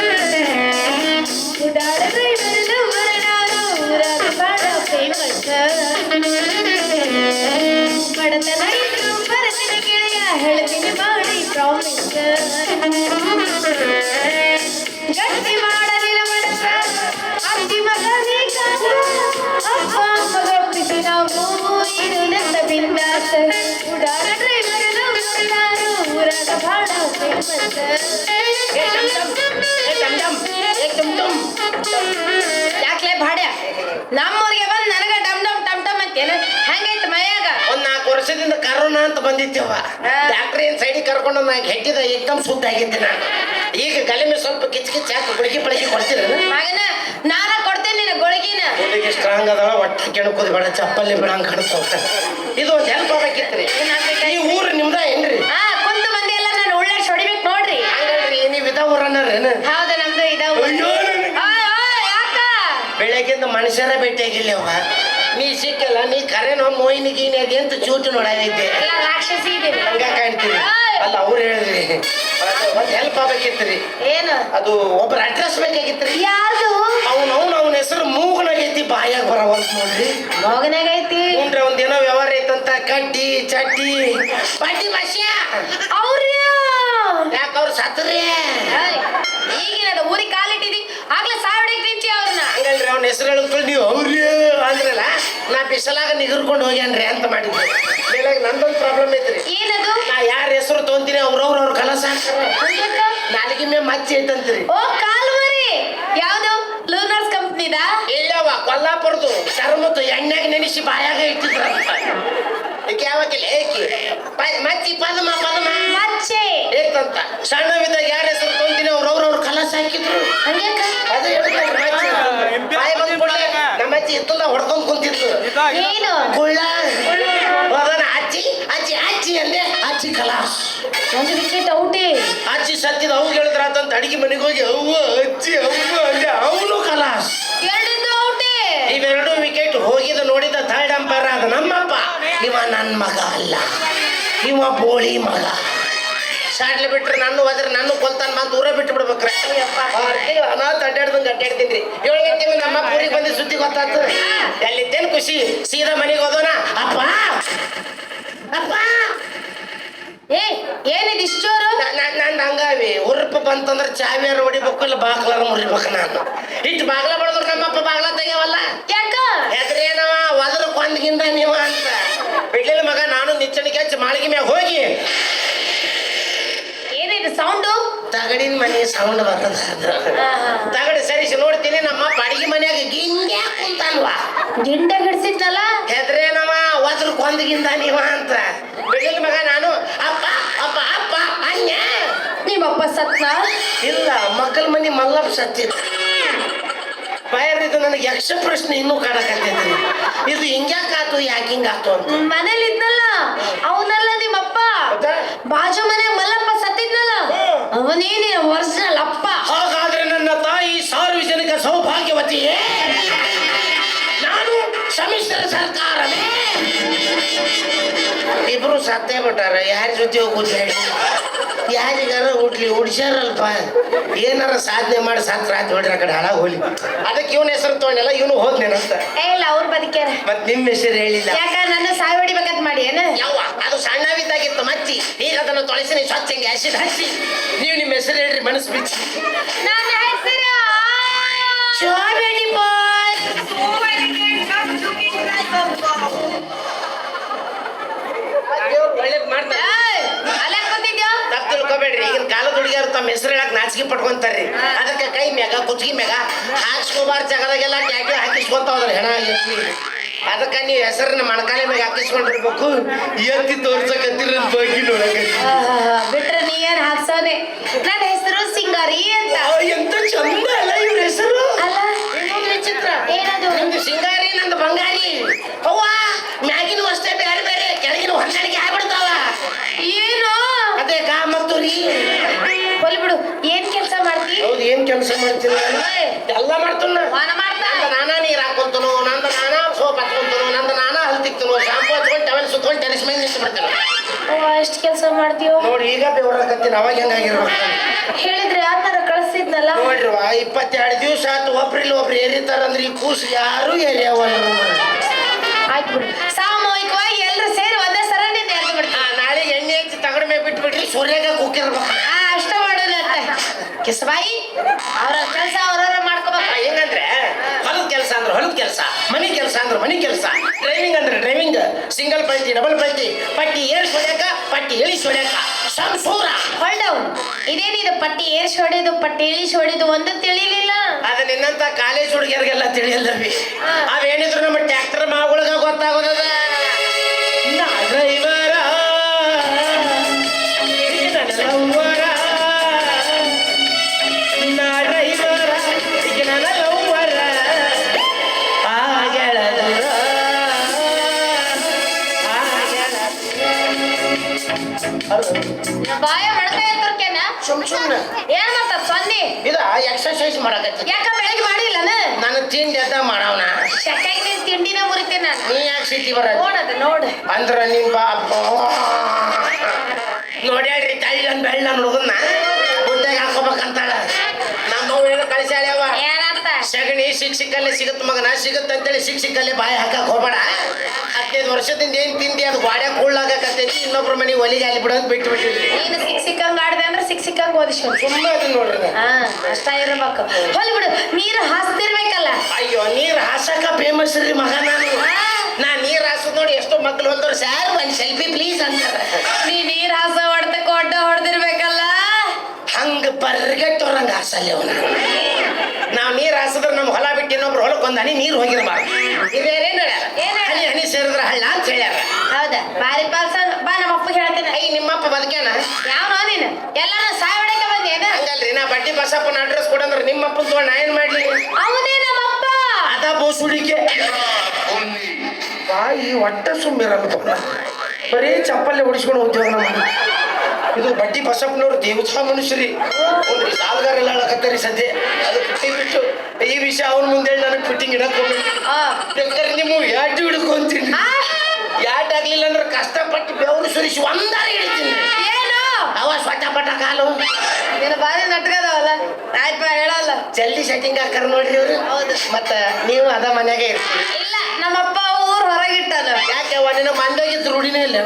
Speaker 4: ಏ ಟಮ್ ಟಮ್ ಏ ಟಮ್ ಟಮ್ ಏ ಟಮ್ ಟಮ್
Speaker 5: ಯಾಕ್ಲೆ ಭಾಡ್ಯ? ನಮ್ಮೂರಿಗೆ ಬಂದ್ ನನಗ ಡಮ್ ಡಮ್ ಟಮ್ ಟಮ್ ಅಂತೇನು ಹಂಗೈತ್ ಮೈಯಾಗ
Speaker 4: ಒಂದ್ ನಾಲ್ಕು ವರ್ಷದಿಂದ ಕರೋನಾ ಅಂತ
Speaker 5: ಬಂದಿದ್ದೇವ.
Speaker 4: ಡಾಕ್ಟರ್ ಏನ್ ಸೈಡಿಗೆ ಕರ್ಕೊಂಡು ನಾ ಹೆಟ್ಟಿದ ಏಕಮ್ ಸುದ್ದ ಆಗಿದ್ದೆ ನಾನು ಈಗ ಗಲೆಮೆ ಸ್ವಲ್ಪ ಕಿಚ್ ಕಿಚ್ ಹಾಕಿ ಗುಳಿಗೆ ಪಳಗಿ ಕೊಡ್ತೀರ
Speaker 5: ಮಗನ ನಾನ ಕೊಡ್ತೇನೆ ನಿನ್ನ ಗುಳಿಗಿನ.
Speaker 4: ಗುಳಿಗೆ ಸ್ಟ್ರಾಂಗ್ ಅದಾವ ಒಟ್ಟ ಕೆಣಕೋದು ಬೇಡ ಚಪ್ಪಲ್ಲಿ ಬಿಡಂಗ್ ಕಾಣಿಸ್ತಾವ ಇದು ಒಂದು ಹೆಲ್ಪ್ ಆಗಿತ್ತು ಈ ಊರು ನಿಮ್ದ ಏನ್ರಿ
Speaker 5: ಹಾ ಕುಂತು ಮಂದಿ ಎಲ್ಲ ನಾನು ಉಳ್ಳಾಡ್ಸಿ ಹೊಡಿಬೇಕು ನೋಡ್ರಿ
Speaker 4: ಹಂಗಲ್ರಿ ನೀವ್ ಇದ ಊರನ್ನರೇನು
Speaker 5: ಹೌದು ನಮ್ದು ಇದಾವ
Speaker 4: ಅಯ್ಯೋ ನನಗೆ.
Speaker 5: ಓಯ್, ಓಯ್, ಯಾಕ
Speaker 4: ಬೆಳಗ್ಗಿಂದ ಮನುಷ್ಯರ ಭೇಟಿಯಾಗಿಲ್ಲ ಅವ ನೀ ಸಿಕ್ಕಲ್ಲ ನೀ ಕರೆನೋ ಮೋಯಿನಿ ಗೀನಿ ಅದೇ ಅಂತ ಚೂಟು
Speaker 5: ನೋಡಿದ್ದೆ ರಾಕ್ಷಸಿ
Speaker 4: ಹಂಗ ಕಾಣ್ತೀರಿ. ಅಲ್ಲ ಅವ್ರು ಹೇಳಿದ್ರಿ. ಒಂದು ಹೆಲ್ಪ್ ಆಗ್ಬೇಕಿತ್ರಿ.
Speaker 5: ಏನು?
Speaker 4: ಅದು ಒಬ್ಬರ ಅಡ್ರೆಸ್ ಬೇಕಾಗಿತ್ರಿ.
Speaker 5: ಯಾರು
Speaker 4: ಅವ್ನು ಅವ್ನು ಅವನ ಹೆಸರು ಮೂಗನಾಗೈತಿ ಬಾಯಾಗ ಬರವಂತ ನೋಡ್ರಿ.
Speaker 5: ಮೂಗನಾಗೈತಿ?
Speaker 4: ಮುಂಡ್ರೆ ಒಂದೇನೋ ವ್ಯವಹಾರ ಐತಂತ ಕಡ್ಡಿ ಚಡ್ಡಿ. ಬಡ್ಡಿ ಭಾಷೆ
Speaker 5: ಅವ್ರ
Speaker 4: ಯಾಕ ಅವ್ರು ಸತ್ರಿ?
Speaker 5: ಈಗಿನ
Speaker 4: ಹೆಸರು ಹೇಳಿದ್ಕೊಳ್ಳಿ ನೀವು ಅವ್ರಿ ಅಂದ್ರಲ್ಲ ನಾ ಬಿಸಲಾಗ ನಿಗರ್ಕೊಂಡು ಹೋಗ್ಯಾನ್ರಿ ಅಂತ ಮಾಡಿದ್ದೆ ಬೆಳಗ್ಗೆ ನಂದೊಂದು ಪ್ರಾಬ್ಲಮ್ ಐತ್ರಿ.
Speaker 5: ಏನದು?
Speaker 4: ನಾ ಯಾರ ಹೆಸರು ತೊಗೊಂತೀನಿ ಅವ್ರವ್ರ ಅವ್ರ ಕಲಸ? ನಾಲಿಗೆ ಮೇ ಮಚ್ಚಿ ಐತಂತ್ರಿ.
Speaker 5: ಓ ಕಾಲ್ವರಿ! ಯಾವ್ದು? ಲೂನರ್ಸ್ ಕಂಪ್ನಿದ?
Speaker 4: ಇಲ್ಲವ ಕೊಲ್ಲಾಪುರದು. ಚರ್ಮದ್ದು ಎಣ್ಣೆಗೆ ನೆನೆಸಿ ಬಾಯಾಗ ಇಟ್ಟಿದ್ರ ಯಾವಾಗಿಲ್ಲ ಏಕೆ. ಮಚ್ಚಿ ಪದ್ಮ ಪದ್ಮ ಏಕಂತ. ಸಣ್ಣವಿದ್ದಾಗ ಯಾರ ಹೆಸರು ಅವ್ರವ್ರ ಅವ್ರ ಕಲಸ ಹಾಕಿದ್ರು. ಅದು ನಮ್ಮ ಅಜ್ಜಿ. ಇತ್ತಲ್ಲ ಹೊಡ್ಕೊಂಡ್ ಕುಂತಿತ್ತು ಗುಳ್ಳ. ಅದನ್ನ ಅಜ್ಜಿ ಅಜ್ಜಿ ಅಜ್ಜಿ ಅಂದೆ ಅಜ್ಜಿ ಕಲಾ.
Speaker 5: ಒಂದು ವಿಕೆಟ್ ಔಟೇ
Speaker 4: ಅಜ್ಜಿ ಸತ್ತಿದ ಅವ್ಗೆ ಹೇಳಿದ್ರ ಅಂತ ಅಡಿಗೆ ಮನೆಗೆ ಹೋಗಿ ಅವ್ವ ಅಜ್ಜಿ ಅವ್ವ ಅಂದೆ ಅವನು ಕಲಾ.
Speaker 5: ಎರಡಿದ್ದು ಔಟೇ
Speaker 4: ಇವೆರಡು ವಿಕೆಟ್ ಹೋಗಿದ ನೋಡಿದ ಥರ್ಡ್ ಅಂಪೈರ್ ಆದ ನಮ್ಮಪ್ಪ. ಇವ ನನ್ನ ಮಗ ಅಲ್ಲ. ಇವ ಬೋಳಿ ಮಗ. ಶಾಡ್ಲಿ ಬಿಟ್ರೆ ನನ್ನ ಹೋದ್ರೆ ನನ್ನ ಕೊಲ್ತಾನ ಬಂದು ಊರ ಬಿಟ್ಟು ಬಿಡ್ಬೇಕ್ರೆ ಅನಾಥ ಅಡ್ಡಾಡ್ದಂಗೆ ಅಡ್ಡಾಡ್ತೀನಿ ಏಳು ಗಂಟೆಗೆ ನಮ್ಮ ಊರಿಗೆ ಬಂದು ಸುದ್ದಿ ಗೊತ್ತಾಗ್ತದೆ ಎಲ್ಲಿದ್ದೇನು ಖುಷಿ? ಸೀದಾ ಮನೆಗೆ ಹೋದೋಣ. ಅಪ್ಪ. ಅಪ್ಪ.
Speaker 5: ಏ ಏನಿದೆ ಇಷ್ಟೋರು
Speaker 4: ನಂದು ಹಂಗಾವಿ ಉರುಪು ಬಂತಂದ್ರೆ ಚಾವಿಯಾರ ಹೊಡಿಬೇಕು ಇಲ್ಲ ಬಾಗ್ಲಾರ ಮುರಿಬೇಕು ನಾನು. ಇಟ್ಟು ಬಾಗ್ಲ ಬಡದ್ರು ನಮ್ಮಪ್ಪ ಬಾಗ್ಲ ತೆಗಿಯವಲ್ಲ?
Speaker 5: ಯಾಕ?
Speaker 4: ಹೆದ್ರೇನವ? ಒದ್ರ ಕೊಂದ್ಗಿಂದ ನೀವ ಅಂತ. ಬಿಡ್ಲಿಲ್ಲ ಮಗ ನಾನು ನಿಚ್ಚಣಿಗೆ ಹಚ್ಚಿ ಮಾಳಿಗೆ ಮ್ಯಾಗ ಹೋಗಿ
Speaker 5: ಏನಿದು ಸೌಂಡು
Speaker 4: ತಗಡಿನ ಮನೆ ಸೌಂಡ್ ಬರ್ತದ. ತಗಡಿ ಸರಿಸಿ ನೋಡ್ತೀನಿ ನಮ್ಮ ಅಡಿಗೆ ಮನ್ಯಾಗ ಗಿಂಗೆ ಕುಂತಾನ್ವ
Speaker 5: ಗಿಂಡ ಹಿಡ್ಸಿದ್ನಲ್ಲ
Speaker 4: ಹೆದ್ರೇನವ ಒದ್ರ ಕೊಂದಗಿಂದ ನೀವ ಅಂತ. ಬಿಡ್ಲಿಲ್ಲ ಮಗ ನಾನು. ಅಪ್ಪ ಅಪ್ಪ ಅಪ್ಪ ಅನ್ಯ.
Speaker 5: ನಿಮ್ಮಪ್ಪ ಸತ್ತ?
Speaker 4: ಇಲ್ಲ ಮಕ್ಕಳ ಮನೆ ಮಲ್ಲಪ್ಪ ಸತ್ತಿದ್ದ ಬಯರಿದ್ದು ನನಗೆ ಯಕ್ಷ ಪ್ರಶ್ನೆ ಇನ್ನೂ ಕಾಣಕತ್ತೈತಿ ಇದು ಹಿಂಗ್ಯಾಕಾತು ಯಾಕೆ ಹಿಂಗಾತು ಅಂತ.
Speaker 5: ಮನೇಲಿ ಇದ್ದಲ್ಲ ಅವನಲ್ಲ ನಿಮ್ಮಪ್ಪ? ಬಾಜು ಮನೆ ಅವನೇನೇ ಒರಿಜಿನಲ್ ಅಪ್ಪ?
Speaker 4: ಹಾಗಾದ್ರೆ ನನ್ನ ತಾಯಿ ಸಾರ್ವಜನಿಕ ಸೌಭಾಗ್ಯವತಿಯೇ? ನಾನು ಸಮಿಶ್ರ ಸರ್ಕಾರವೇ? ಇಬ್ರು ಸತ್ತೇ ಬಿಟ್ಟಾರ. ಯಾರ ಜೊತೆ ಹೋಗುದು ಹೇಳಿ? ಯಾರಿಗಾರ ಹುಟ್ಲಿ ಹುಡ್ಸ್ಯಾರಲ್ಪ? ಏನಾರ ಸಾಧನೆ ಮಾಡಿ ಸತ್ ಆಯ್ತು ನೋಡ್ರಿ ಆ ಕಡೆ ಹಾಳಾಗ ಹೋಗ್ಲಿ. ಅದಕ್ಕೆ ಇವನ ಹೆಸರು ತೊಗೊಂಡೆಲ್ಲ ಇವನು ಹೋದ್ನೇನಂತ
Speaker 5: ಇಲ್ಲ ಅವ್ರು ಬದುಕ್ಯಾರ.
Speaker 4: ಮತ್ ನಿಮ್ಮ ಹೆಸರು ಹೇಳಿಲ್ಲ.
Speaker 5: ಯಾಕ ನನ್ನ ಸಾಯ್ ಹೊಡಿಬೇಕಂತ ಮಾಡಿ ಏನ
Speaker 4: ಯಾವ ಅದು ಸಣ್ಣವಿದ್ದಾಗಿತ್ತು ಮಚ್ಚಿ. ಈಗ ಅದನ್ನು ತೊಳಸಿ ನೀವು ಸ್ವಚ್ಛ ಹಿಂಗೆ ಆಸಿಡ್ ಹಚ್ಚಿ ನೀವು ನಿಮ್ಮ ಹೆಸರು ಹೇಳ್ರಿ ಮನಸ್ಸು ಬಿಚ್ಚಿ.
Speaker 5: ನನ್ನ ಹೆಸರು
Speaker 4: ಶೋಭೆಣಿ ಬಾಯ್ ಒಳ್ಳೇದ್ ಮಾಡ್ತಾರೆ
Speaker 5: ಏಯ್, ಅಲ್ಲೇ ಕೂತಿದ್ಯೋ?
Speaker 4: ತಪ್ಪು ತಿಳ್ಕೊಬೇಡ್ರಿ ಈಗಿನ ಕಾಲದ ಹುಡುಗಿಯರು ತಮ್ಮ ಹೆಸರು ಹೇಳಕ್ ನಾಚಿಕೆ ಪಟ್ಕೊಂತಾರ್ರಿ. ಅದಕ್ಕೆ ಕೈ ಮ್ಯಾಗ ಕುಚ್ಗಿ ಮ್ಯಾಗ ಹಾಕ್ಸ್ಕೋಬಾರ್ದು ಜಗದಾಗೆಲ್ಲ ಟ್ಯಾಟು ಹಾಕಿಸ್ಕೊಂತ ಹೋದ್ರೆ ಹೆಣ ಅದಕ್ಕೆ ನೀವು ಹೆಸರನ್ನ ಮಣಕಾಲಿ ಮ್ಯಾಗ ಹಾಕಿಸ್ಕೊಂಡಿರ್ಬೇಕು. ಎತ್ತಿ ತೋರ್ಸಕತ್ತಿರ ಬಗ್ಗೆ ನೋಡಕ
Speaker 5: ಬಿಟ್ರೆ ನೀ ಏನ್ ಹಾಕ್ಸೋನೆ ನನ್ನ ಹೆಸರು ಸಿಂಗಾರಿ ಅಂತ.
Speaker 4: ಎಂತ ಚಂದ ಅಲ್ಲ ಇವ್ರ ಹೆಸರು.
Speaker 5: ಅಲ್ಲ
Speaker 4: ವಿಚಿತ್ರ.
Speaker 5: ಏನದು?
Speaker 4: ನಿಮ್ದು ಸಿಂಗಾರಿ ನಂದು ಬಂಗಾರಿ. ಅವ್ವ ಮ್ಯಾಗಿನ ಅಷ್ಟೇ ಬೇರೆ ಬೇರೆ ಕೆಳಗಿನ ಹೊಂದಾಣಿಕೆ ಆಗ್ಬಿಡ್ತಾವ.
Speaker 5: ಏನು?
Speaker 4: ಅದೇ ಗಾ ಮತ್ತು ರೀ.
Speaker 5: ಹೊಲಿ ಬಿಡು ಏನ್ ಕೆಲಸ ಮಾಡ್ತಿ?
Speaker 4: ಹೌದು ಏನ್ ಕೆಲಸ ಮಾಡ್ತೀನಿ? ಎಲ್ಲ ಮಾಡ್ತಾನ. ಸುತ್ಕೊಂಡು ಟೆರೆಸ್ ಮೇಲೆ ನಿಂತು ಬಿಡ್ತಾನೆ
Speaker 5: ಎಷ್ಟು ಕೆಲಸ ಮಾಡ್ತೀವೋ
Speaker 4: ನೋಡಿ ಈಗ ಬೆವರಕತ್ತೀನಿ ಅವಾಗ ಹೆಂಗಾಗಿರ್ಬೇಕು
Speaker 5: ಹೇಳಿದ್ರೆ ಯಾರನ್ನಾರ ಕಳ್ಸಿದ್ನಲ್ಲ.
Speaker 4: ನೋಡ್ರಿ ಇಪ್ಪತ್ತೆರಡು ದಿವಸ ಆತು ಒಬ್ರಿಲ್ಲ ಒಬ್ರು ಏರಿತಾರಂದ್ರೆ ಈ ಕೂಸು ಯಾರು ಏರಿಯಾವಲ್ಲ
Speaker 5: ಆಯ್ತು ಬಿಡಿ. ಸಾಮೂಹಿಕವಾಗಿ ಎಲ್ಲರೂ ಸೇರಿ ಒಂದೇ ಸರ ನಿಂದ ಎದ್ದು
Speaker 4: ಆ, ನಾಳೆ ಎಣ್ಣೆ ಹಚ್ಚಿ ತಗಡ ಮೇಲೆ ಬಿಟ್ಬಿಟ್ರಿ ಸೂರ್ಯಾಗ ಕುಕ್ಕಿರ್ಬೇಕು
Speaker 5: ಆ ಅಷ್ಟ ಮಾಡೋಣ ಕಿಸಬಾಯಿ ಅವ್ರ ಕೆಲಸ ಅವ್ರವ್ರ ಮಾಡ್ಕೋಬೇಕು.
Speaker 4: ಹೆಂಗಂದ್ರೆ ಅಂದ್ರೆ ಹೊಲದ ಕೆಲಸ ಮನೆ ಕೆಲಸ ಅಂದ್ರೆ ಮನೆ ಕೆಲಸ. ಡ್ರೈವಿಂಗ್ ಅಂದ್ರೆ ಡ್ರೈವಿಂಗ್ ಸಿಂಗಲ್ ಪಟ್ಟಿ ಡಬಲ್ ಪಟ್ಟಿ ಪಟ್ಟಿ ಏರ್ಸ್ ಹೊಡ್ಯಾಕ ಪಟ್ಟಿ ಇಳಿಸ್ ಹೊಡ್ಯಾಕ ಸಂಸೂರ
Speaker 5: ಡೌನ್ ಇದೇನಿದು ಪಟ್ಟಿ ಏರ್ಸಿ ಹೊಡೆದು ಪಟ್ಟಿ ಇಳಿಸಿ ಹೊಡೆದು ಒಂದು ತಿಳಿಲಿಲ್ಲ.
Speaker 4: ಅದ ನಿನ್ನಂತ ಕಾಲೇಜ್ ಹುಡುಗಿಯರಿಗೆಲ್ಲ ತಿಳಿಯಲ್ಲವಿ. ಅವೇನಿದ್ರು ನಮ್ಮ ಟ್ರ್ಯಾಕ್ಟರ್ ಮಾವುಗಳಿಗೆ ಗೊತ್ತಾಗೋದದ.
Speaker 5: ಬಾಯ ಮಡಕಾಯ ತುರ್ಕೆನ
Speaker 4: ಸುಮ್ ಸುಮ್ನೆ.
Speaker 5: ಏನ್ ಮತ್ತ ಸೊನ್ನಿ
Speaker 4: ಇದ ಎಕ್ಸರ್ಸೈಸ್ ಮಾಡಕತ್ತಿ.
Speaker 5: ಯಾಕ ಬೆಳಗ್ಗೆ ಮಾಡಿಲ್ಲನ?
Speaker 4: ನಾನು ತಿಂಡಿ ಎದ್ದ ಮಾಡವನ
Speaker 5: ಶಕ್ಕಾಗಿ ನೀನ್ ತಿಂಡಿನ ಮುರಿತೀನಿ ನಾನು.
Speaker 4: ನೀ ಯಾಕೆ ಸಿಟಿ ಬರ
Speaker 5: ನೋಡದ ನೋಡು.
Speaker 4: ಅಂದ್ರ ನಿನ್ ಬಾಪ. ನೋಡ್ಯಾಡ್ರಿ ತಳ್ಳನ್ ಬೆಳ್ಳನ್ ಹುಡುಗನ್ನ. ಬುಡ್ಡೆಗೆ ಹಾಕೋಬೇಕಂತಾಳ ನಮ್ಮ ಏನು ಕಳಿಸ್ಯಾಳ್ಯವ
Speaker 5: ಏನಂತ
Speaker 4: ಸಗಣಿ ಸಿಗುತ್ತೆ ಮಗನ ಸಿಗುತ್ತೆ ಅಂತೇಳಿ ಶಿಕ್ಷಕಲ್ಲೇ ಬಾಯಿ ಹಾಕಕ್ ಹೋಗ್ಬೇಡ. ಹದಿನೈದು ವರ್ಷದಿಂದ ಏನ್ ತಿಂದಿ ಅದು ಗಾಡ್ಯ ಕುಳ್ಳಾಗತ್ತೈತಿ ಇನ್ನೊಬ್ರ ಮನೆ ಒಲಿಗೆ ಅಲ್ಲಿ ಬಿಡೋದು ಬಿಟ್ಟು ಬಿಟ್ಟಿದ್ರಿ
Speaker 5: ನೀನು ಸಿಕ್ ಸಿಕ್ಕಂಗ್ ಆಡ್ದೆ ಅಂದ್ರೆ ಸಿಕ್ ಸಿಕ್ಕಂಗ್ ಓದಿಸ್ಕೊಂಡು
Speaker 4: ಸುಮ್ಮನೆ ಅದನ್ನ ನೋಡ್ರಿ.
Speaker 5: ಹಾ ಅಷ್ಟ ಇರಬೇಕು. ಹೊಲಿ ಬಿಡು ನೀರು ಹಾಸ್ತಿರ್ಬೇಕಲ್ಲ.
Speaker 4: ಅಯ್ಯೋ ನೀರು ಹಾಸಕ ಫೇಮಸ್ ರೀ ಮಗ ನಾನು. ನಾ ನೀರು ಹಾಸದ್ ನೋಡಿ ಎಷ್ಟೋ ಮಕ್ಳು ಹೋದ್ರು ಸ್ಯಾರ್ ಒಂದು ಸೆಲ್ಫಿ ಪ್ಲೀಸ್ ಅಂತಾರೆ.
Speaker 5: ನೀ ನೀರು ಹಾಸ ಹೊಡೆದ ಕೊಡ್ಡ ಹೊಡೆದಿರ್ಬೇಕಲ್ಲ.
Speaker 4: ಹಂಗ ಪರ್ಗೆಟ್ಟವ್ರಂಗೆ ಹಾಸಲ್ಲೇ ಅವನ. ನಾವ್ ನಮ್ಮ ಹೊಲ ಬಿಟ್ಟು ಇನ್ನೊಬ್ರು ಹೊಲಕ್ಕೆ ಒಂದು ಹನಿ ನೀರು ಹೋಗಿರ್ಬಾರ್ದು.
Speaker 5: ಏನ್ ಹೇಳ್ಯಾರ?
Speaker 4: ಹನಿ ಹನಿ ಸೇರಿದ್ರೆ ಹಳ್ಳ ಅಂತ ಹೇಳ್ಯಾರ.
Speaker 5: ಹೌದಾ? ಬಾರಿ ಪಾಲ್ಸ ಬಾ ನಮ್ಮ ಅಪ್ಪ ಹೇಳ್ತೇನೆ
Speaker 4: ಐ ನಿಮ್ಮಪ್ಪ ಬದುಕೇನ
Speaker 5: ಯಾವನ ನೀನು? ಎಲ್ಲಾರು ಸಾಯ್ಬಿಡಕ್ಕೆ ಬಂದೇನ
Speaker 4: ಹಂಗಲ್ರಿ ನಾ ಬಡ್ಡಿ ಬಸಪ್ಪನ ಅಡ್ರೆಸ್ ಕೊಡಂದ್ರೆ ನಿಮ್ಮಪ್ಪ ತಗೊಂಡು ನಾ ಏನ್ ಮಾಡ್ಲಿ?
Speaker 5: ಅವನೇ ನಮ್ಮಪ್ಪ
Speaker 4: ಅದ ಬೋಸುಡಿಕೆ. ಬಾಯಿ ಒಟ್ಟ ಸುಮ್ಮಿರಲ್ಲ ಬರೀ ಚಪ್ಪಲ್ಲಿ ಹೊಡಿಸ್ಕೊಂಡು ಉದ್ಯೋಗ ನಮ್ಮ ಇದು ಬಡ್ಡಿ ಬಸಪ್ಪನವ್ರು ದೇವತಾ ಮನುಷ್ಯರಿ. ಒಂದ್ರಿ ಸಾಲಗಾರ ಕತ್ತರಿ ಸದ್ಯ. ಅದು ಬಿಟ್ಟು ಈ ವಿಷಯ ಅವನ ಮುಂದೆ ನನಗೆ ಫಿಟ್ಟಿಂಗ್. ಬೇಕಾದ್ರೆ ನಿಮ್ಮ ಯಾಟು ಹಿಡ್ಕೊಂತೀನಿ? ಯಾಟ್ ಆಗ್ಲಿಲ್ಲ ಅಂದ್ರೆ ಕಷ್ಟಪಟ್ಟು ಬೆವರು ಸುರಿಸಿ ಒಂದಾರ ಹೇಳ್ತೀನಿ.
Speaker 5: ಏನು?
Speaker 4: ಅವ ಸ್ವಚ್ಛ ಪಟ್ಟ ಕಾಲು.
Speaker 5: ನೀನು ಬಾರಿ ನಟ್ಕದವಲ್ಲ? ಆಯ್ತು ಹೇಳಲ್ಲ.
Speaker 4: ಜಲ್ದಿ ಸೆಟ್ಟಿಂಗ್ ಹಾಕರ್ ನೋಡ್ರಿ ಇವ್ರು
Speaker 5: ಹೌದು.
Speaker 4: ಮತ್ತ ನೀವು ಅದ ಮನ್ಯಾಗೆ ಇರ್ತೀರಿ.
Speaker 5: ಇಲ್ಲ ನಮ್ಮಪ್ಪ ಊರ್ ಹೊರಗಿಟ್ಟದ
Speaker 4: ಯಾಕೆ ನಿನ್ನ ಮಂದೋಗಿದ್ದು ರೂಢಿನೇ ಇಲ್ಲ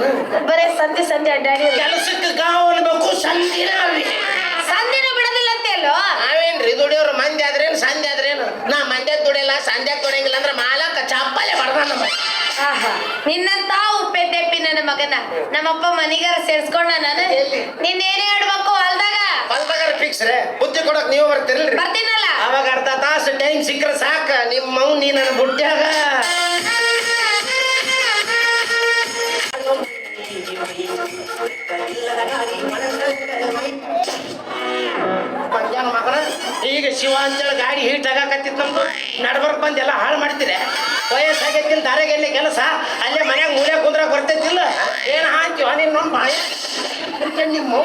Speaker 5: ಬರೇ ಸಂಧಿ ಸಂಧಿ ಅಡ್ಡಾಡಿ.
Speaker 4: ಕೆಲಸಕ್ಕೆ ಗಾವ್ ಅನ್ಬೇಕು ಅವಿ
Speaker 5: ಸಂಧಿನೂ
Speaker 4: ಮಂದ್ಯಾಗ ಕೊಡಂಗಿಲ್ಲ ಅಂದ್ರೆ ಮಾಲಕ ಚಪ್ಪಲೆ ಹೊಡೆದ ನಮ್ಮ
Speaker 5: ಆಹಾ. ನಿನ್ನಂತ ತೆಪ್ಪಿ ನನ್ನ ಮಗನ. ನಮ್ಮಪ್ಪ ಮನಿಗಾರ ಸೇರ್ಸ್ಕೊಂಡ ನಾನು.
Speaker 4: ಎಲ್ಲಿ?
Speaker 5: ನಿನ್ನೇನೇ ಹೇಳ್ಬೇಕು ಹೊಲ್ದಾಗ?
Speaker 4: ಹೊಲ್ದಾಗಾರ ಫಿಕ್ಸ್ ರೇ. ಬುದ್ಧಿ ಕೊಡಕ್ ನೀವು ಬರ್ತಿರಲ್ರಿ?
Speaker 5: ಬರ್ತೀನಲ್ಲ?
Speaker 4: ಅವಾಗ ಅರ್ಧ ತಾಸು ಟೈಮ್ ಸಿಕ್ಕರೆ ಸಾಕ. ನಿಮ್ಮ ಮೌನ್ ನೀ ನನ್ನ ಬುಟ್ಟ್ಯಾಗ ಈಗ ಶಿವ ಅಂತೇಳಿ ಗಾಡಿ ಹೀಟ್ ಆಗಾಕತ್ತಿತ್ತು ನಮ್ದು ನಡ್ಬರ್ಕ್ ಬಂದು ಎಲ್ಲ ಹಾಳು ಮಾಡ್ತೀರಿ ವಯಸ್ಸಾಗೈತಿಲ್ಲ ದಾರೆಗೆಲ್ಲ ಕೆಲಸ. ಅಲ್ಲೇ ಮನ್ಯಾಗ ಮೂಲೆ ಕುಂದ್ರ ಬರ್ತೈತಿಲ್ಲ. ಏನು ಹಾಂತೀವ ನೀನು ನೋಡಿ ಬಾಯ ನಿಮ್ಮ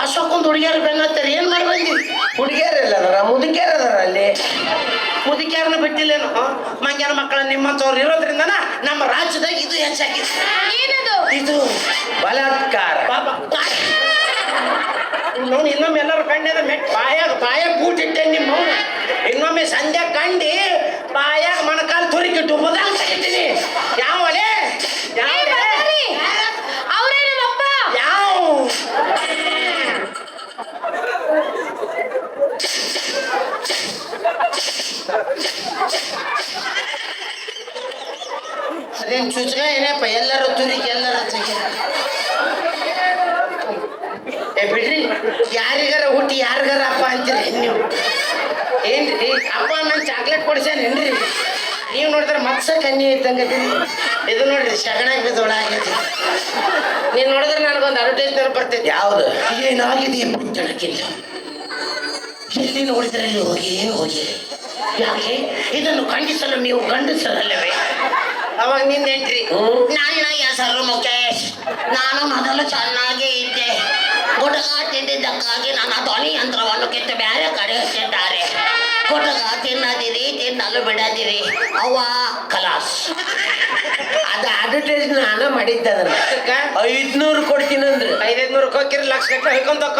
Speaker 4: ಆಶೋಕೊಂದು ಹುಡುಗಿಯರು ಬೆನ್ನತ್ತಾರೆ ಏನು ಮಾಡಿ ಬಂದಿ ಹುಡುಗಿಯರಲ್ಲ ಅದಾರ ಮುದುಕಿಯರ್ ಅದಾರ ಅಲ್ಲಿ. ಮುದುಕಿಯರನ್ನ ಬಿಟ್ಟಿಲ್ಲೇನು? ಮಂಗ್ಯಾನ ಮಕ್ಕಳ ನಿಮ್ಮಂಥವ್ರು ಇರೋದ್ರಿಂದನ ನಮ್ಮ ರಾಜ್ಯದಾಗ ಇದು
Speaker 5: ಹೆಚ್ಚಾಗಿ
Speaker 4: ಇದು ಬಲಾತ್ಕಾರ. ಪಾಪ. ನೋಡಿ ಇನ್ನೊಮ್ಮೆ ಎಲ್ಲರೂ ಕಂಡಿದ ಮೆಟ್ ಬಾಯಾಗ ಬಾಯಾಗ ಕೂಟಿಟ್ಟೆ ಇಟ್ಟೆ ನಿಮ್ಮ ಇನ್ನೊಮ್ಮೆ ಸಂಧ್ಯಾ ಕಂಡಿ ಬಾಯಾಗ ಮೊಣಕಾಲು ತುರಿಕಿ ಡುಬ್ಬದಾಗ ತೆಗಿತೀನಿ. ಯಾವಲೇ ಯಾವ ಅದೇನ್ ಚುಚ್ಗ ಏನಪ್ಪ? ಎಲ್ಲರೂ ತುರಿಕೆ ಎಲ್ಲರೂ ತೆಗಿ ಬಿಡ್ರಿ. ಯಾರಿಗಾರ ಹುಟ್ಟಿ ಯಾರಿಗಾರ ಅಪ್ಪ ಅಂತೀರಿ ನೀವು? ಏನ್ರಿ? ಅಪ್ಪ ನಾನು ಚಾಕ್ಲೇಟ್ ಕೊಡ್ಸ್ಯಾನೇನ್ರಿ ನೀವು ನೋಡಿದ್ರೆ ಮತ್ಸ ಕನ್ನಿ ಐತಂಗ. ಇದು ನೋಡ್ರಿ ಶಗಣಾಗ ಬಿದ್ದೊಳ ಆಗೈತಿ ನೀನು ನೋಡಿದ್ರೆ ನನಗೊಂದು ಅಡ್ವರ್ಟೈಸ್ಮೆಂಟ್ ಬರ್ತೈತಿ. ಯಾವ್ದು? ಏನಾಗಿದೆ ಜನಕ್ಕಿಲ್ಲ ಎಲ್ಲಿ ನೋಡಿದ್ರೆ ಹೋಗಿ ಹೋಗಿ? ಯಾಕೆ? ಇದನ್ನು ಖಂಡಿಸಲು ನೀವು ಗಂಡಸರಲ್ಲವೇ? ಅವಾಗ ನಿನ್ನೆಂಟ್ರಿ ನಾನು ಹೆಸರು ಮುಖೇಶ್ ನಾನು ಮೊದಲು ಚೆನ್ನಾಗಿ ಇದ್ದೆ. ತಿಂದಿದ್ದಕ್ಕಾಗಿ ನನ್ನ ಧ್ವನಿ ಯಂತ್ರವನ್ನು ಕಿತ್ತು ಬೇರೆ ಕಡೆ ಹಚ್ಚಿದ್ದಾರೆ ಗುಟಕ ತಿನ್ನದಿರಿ ತಿನ್ನಲು ಬಿಡದಿರಿ. ಅವ್ವ ಕಲಾಸ್. ಅದು ಅಡ್ವರ್ಟೈಸ್ ನಾನು ಮಾಡಿದ್ದೆ ಅದನ್ನ.
Speaker 1: ಐದ್ನೂರು ಕೊಡ್ತೀನಿ ಅಂದ್ರೆ.
Speaker 4: ಐದೈದ್ನೂರು ಹೋಗಿರಿ ಲಕ್ಷ ಗಟ್ಟಲೆ ಹೇಳ್ಕೊಂತಕ್ಕ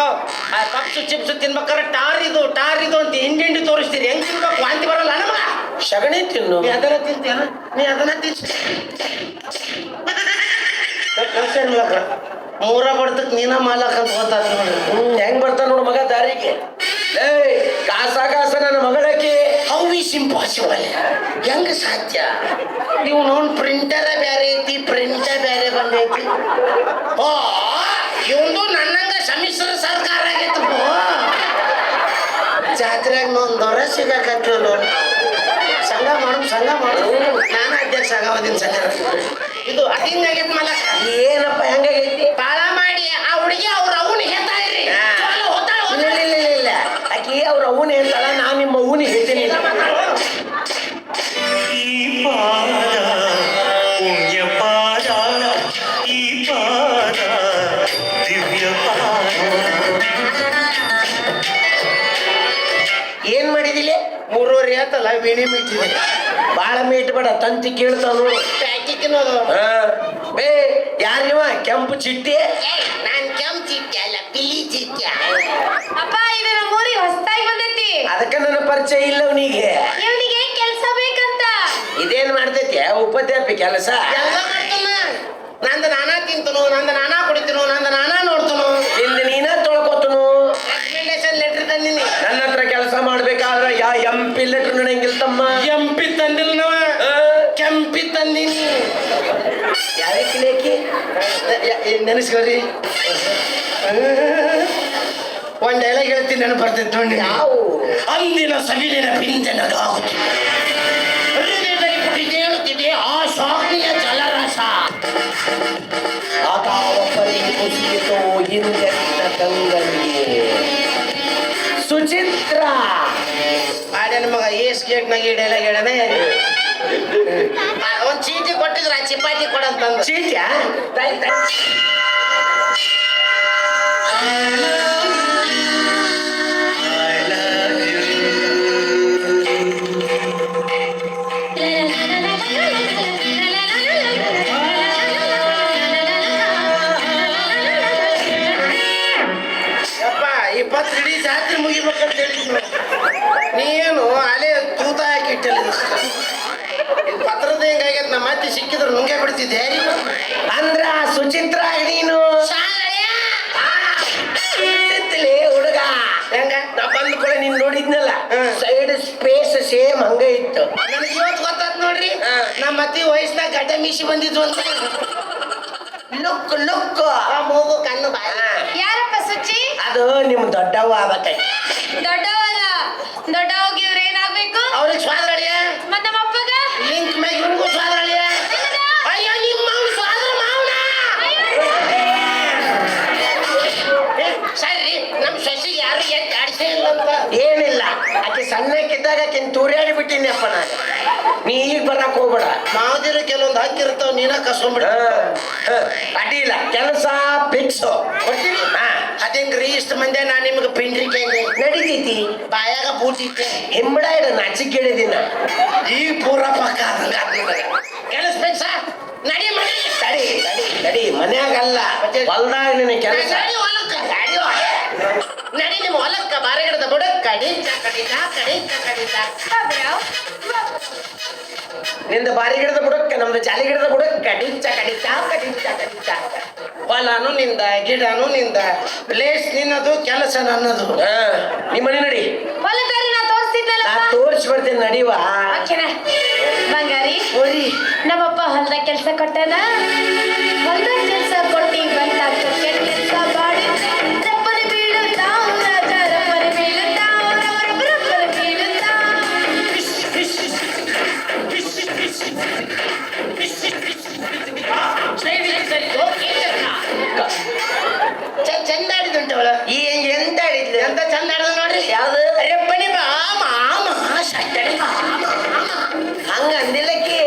Speaker 4: ಆ ಪಪ್ಸು ಚಿಪ್ಸು ತಿನ್ಬೇಕಾದ್ರೆ ಟಾರ್ ಇದು ಟಾರ್ ಇದು ಅಂತ ಹಿಂಡಿ ಹಿಂಡಿ ತೋರಿಸ್ತೀರಿ. ಹೆಂಗ್ ತಿನ್ಬೇಕು? ವಾಂತಿ ಬರಲ್ಲ ನಮಗ
Speaker 1: ಸಗಣಿ ತಿನ್ನು.
Speaker 4: ನೀ ಅದನ್ನ ತಿಂತೀಯ? ನೀ ಅದನ್ನ ತಿನ್ಸ. ಮೂರ ಬರ್ತಕ್ ನೀನ ಮಾಲಕ್ ಅಂತ ಗೊತ್ತಾದ
Speaker 1: ನೋಡಿ ಹೆಂಗ್ ಬರ್ತಾನ ನೋಡು ಮಗ ದಾರಿಗೆ? ಏಯ್ ಕಾಸ ಕಾಸ ನನ್ನ ಮಗಳಕ್ಕೆ
Speaker 4: ಹೌ ಇಸ್ ಇಂಪಾಸಿಬಲ್ ಹೆಂಗ ಸಾಧ್ಯ? ನೀವು ನೋನ್ ಪ್ರಿಂಟರ ಬೇರೆ ಐತಿ ಪ್ರಿಂಟ ಬೇರೆ ಬಂದೈತಿ. ಓ ಇವಂದು ನನ್ನಂಗ ಸಮ್ಮಿಶ್ರ ಸರ್ಕಾರ ಆಗೈತಿ ಜಾತ್ರೆಯಾಗ ನೊಂದವ್ರ ನೋಡ್ ಸಂಘ ಮಾಡು ಸಂಘ ಮಾಡು. ನಾನು ಅಧ್ಯಕ್ಷ ಆಗವದಿನ ಸಂಘ. ಇದು ಹಿಂಗಾಗೈತಿ ಮಲಕ.
Speaker 6: ಏನಪ್ಪ ಹೆಂಗಾಗೈತಿ
Speaker 4: ಬಾಳ ಮಾಡಿ ಆ ಹುಡುಗಿ ಅವ್ರ ಅವನು ಹೇಳ್ತಾಳ್ರಿ
Speaker 6: ಇಲ್ಲ ಇಲ್ಲ ಆಕಿ ಅವ್ರ ಅವನ ಹೇಳ್ತಾಳ ನಾ ನಿಮ್ಮ ಅವನ ಹೇಳ್ತೀನಿ ಏನ್ ಮಾಡಿದಿಲ್ಲ
Speaker 4: ಮೂರುವರೆ ಆತಲ್ಲ ವೀಣೆ ಮೀಟ್
Speaker 6: ಬಾಳ ಮೀಟ್ ಬೇಡ ತಂತಿ ಕೇಳ್ತಾವ ನೋಡು. ಹಾ. ಬೇ ನೀವ ಕೆಂಪು ಚಿಟ್ಟಿ?
Speaker 4: ನಾನ್ ಕೆಂಪು ಚಿಟ್ಟೆ ಅಲ್ಲ ಬಿಳಿ ಚಿಟ್ಟೆ.
Speaker 5: ಅಪ್ಪ ಇದು ನಮ್ಮ ಊರಿಗೆ ಹೊಸದಾಗಿ ಬಂದೈತಿ.
Speaker 6: ಅದಕ್ಕ ನನ್ನ ಪರಿಚಯ ಇಲ್ಲ ಅವನಿಗೆ.
Speaker 5: ಇವನಿಗೆ ಕೆಲಸ ಬೇಕಂತ?
Speaker 6: ಇದೇನ್ ಮಾಡ್ತೈತಿ? ಉಪಾಧ್ಯಾಪಿ ಕೆಲಸ?
Speaker 4: ಎಲ್ಲ ಮಾಡ್ತಾನ ನಂದ ನಾನಾ ತಿಂತನು ನಂದ ನಾನಾ ಕುಡಿತನು ನಂದ ನಾನಾ ನೋಡ್ತನು
Speaker 6: ಇಂದ ನೀನ ತೊಳ್ಕೊತನು
Speaker 4: ರೆಕಮೆಂಡೇಶನ್ ಲೆಟರ್ ತಂದಿನಿ
Speaker 6: ನನ್ನ ಹತ್ರ ಕೆಲಸ ಮಾಡ್ಬೇಕಾದ್ರ ಯಾ ಎಂ ಪಿ ಲೆಟರ್ ನಡೆಯಂಗಿಲ್ಲ ತಮ್ಮ
Speaker 4: ಕೆಂಪಿ ತಂದಿಲ್ಲ ನಾವ
Speaker 6: ಆ,
Speaker 4: ಕೆಂಪಿ ತಂದಿನಿ
Speaker 6: ಯಾರಿಗೆ ಲೇಕಿ
Speaker 4: ನೆನೆಸ್ಕೋರಿ? ಒಂದ್ ಡೈಲಾಗ್ ಹೇಳ್ತೀನಿ ನೆನಪು ಬರ್ತೈತೆ ನೋಡಿ.
Speaker 6: ಯಾವ?
Speaker 4: ಅಂದಿನ ಹೃದಯದಲ್ಲಿ ಪುಟಿದೇಳುತ್ತಿದೆ ಆ ಜಲರಸ.
Speaker 6: ಕುಸಿಯಿತೋ ಸುಚಿತ್ರ.
Speaker 4: ಆಡ್ಯಾನ ಮಗ ಏಸ್ ಗೇಟ್ನಾಗ ಈ ಡೈಲಾಗ್ ಹೇಳನೆ ಒಂದ್ ಚೀಟಿ ಕೊಟ್ಟಿದ್ರ ಚಿಪಾಟಿ ಕೊಡಂತ
Speaker 6: ಚೀಟ್ಯಾ?
Speaker 4: ಸಿಕ್ಕಿದ್ರೆ ನುಂಗೆ ಬಿಡ್ತಿದ್ದೆ
Speaker 6: ಅಂದ್ರ ಸುಚಿತ್ರ ನೀನು? ಹುಡುಗ.
Speaker 4: ಹೆಂಗ?
Speaker 6: ನಾ ಬಂದ ಕೂಡ ನೀನ್ ನೋಡಿದ್ನಲ್ಲ ಸೈಡ್ ಸ್ಪೇಸ್ ಸೇಮ್ ಹಂಗ ಇತ್ತು.
Speaker 4: ನನಗೆ ಇವತ್ತು ಗೊತ್ತಾತ್ ನೋಡ್ರಿ. ನಮ್ಮ ಅತ್ತಿ ವಯಸ್ಸಿನಾಗ ಗಡ್ಡ ಮೀಸಿ ಬಂದಿದ್ವು ಅಂತ
Speaker 6: ಲುಕ್ ಲುಕ್
Speaker 4: ಆ ಮೂಗು ಕಣ್ಣು ಬಾಯಿ.
Speaker 5: ಯಾರಪ್ಪ ಸುಚಿ?
Speaker 6: ಅದು ನಿಮ್ ದೊಡ್ಡವ್ವ ಆಗತ್ತೆ
Speaker 5: ದೊಡ್ಡವ್ವ ದೊಡ್ಡವ್ ಇವ್ರು ಏನಾಗ್ಬೇಕು
Speaker 4: ಅವ್ರಿಗೆ ಸ್ವಾದ್ರಳಿಯ
Speaker 6: ಸಣ್ಣಕ್ಕಿದ್ದಾಗ ಆಕಿನ್ ತೂರ್ಯಾಡಿ ಬಿಟ್ಟಿನಪ್ಪ ನಾನು. ನೀ ಈಗ ಬರಕ್ ಹೋಗ್ಬೇಡ.
Speaker 4: ಮಾದಿರ ಕೆಲವೊಂದು ಹಕ್ಕಿ ಇರ್ತಾವ ನೀನ ಕಸ್ಕೊಂಡ್ಬಿಡ
Speaker 6: ಅಡ್ಡಿ ಇಲ್ಲ. ಕೆಲಸ ಫಿಕ್ಸ್
Speaker 4: ಕೊಡ್ತೀನಿ. ಅದೇಂಗ್ರಿ ಇಷ್ಟು ಮಂದಿ ನಾ ನಿಮ್ಗೆ ಪಿಂಡ್ರಿಕೆ
Speaker 6: ನಡೀತೈತಿ.
Speaker 4: ಬಾಯಾಗ ಪೂರ್ತಿ
Speaker 6: ಹಿಂಬಡ ಇಡ ನಾಚಿಕ್ ಕೇಳಿದಿನ
Speaker 4: ಈಗ ಪೂರ ಪಕ್ಕ ಕೆಲಸ ಫಿಕ್ಸ್ ನಡಿ ಮನೆ.
Speaker 6: ನಡಿ ತಡಿ ತಡಿ ಮನ್ಯಾಗಲ್ಲ. ಹೊಲ್ದಾಗ ನಿನ್ನ ಕೆಲಸ
Speaker 4: ನಡಿ ಹೊಲಕ್ಕ ನಡಿ ಹೊಲ- ನಡಿ ನಿಮ್ಮ ಗಿಡದ ಬಾರೆ ಕಡಿ ಬುಡಕ್ ಕಡಿ. ಕಡಿತ ಕಡಿತ ಕಡಿತ.
Speaker 5: ಬಾಬ್ರಾವ್,
Speaker 6: ನಿಂದ ಬಾರಿ ಗಿಡದ ಬುಡಕ್ಕ ನಮ್ದು ಜಾಲಿ ಗಿಡದ ಬುಡಕ್ ಕಡಿಚ ಕಡಿತ ಚಾ ಕಡಿತ
Speaker 4: ಹೊಲನು ನಿಂದ ಗಿಡನು ನಿಂದ ಪ್ಲೇಸ್ ನಿನ್ನದು ಕೆಲಸ ನನ್ನದು.
Speaker 6: ಹಾ. ನಿಮ್ಮನೆ ನಡಿ. ತೋರಿಸಿ ಬರ್ತೀನಿ ನಡಿವ.
Speaker 5: ಬಂಗಾರಿ
Speaker 6: ಹೋರಿ.
Speaker 5: ನಮ್ಮಪ್ಪ ಹೊಲ್ದಾಗ ಕೆಲಸ ಕೊಟ್ಟದ ಹೊಲ್ದಾಗ
Speaker 4: ಚಂದ ಆಡಿದುಂಟವಳ
Speaker 6: ಈ ಎಂತ ಹೇಳಿದ್ಲೆ
Speaker 4: ಎಂತ ಚಂದ ಆಡದ ನೋಡ್ರಿ
Speaker 6: ಯಾವ್ದು
Speaker 4: ರೆಪ್ಪಣಿ ಬಾ ಮಾಮ ಶಟ್ಟಡಿ ಬಾ
Speaker 6: ಹಂಗ ಅಂದಿಲ್ಲಕ್ಕೆ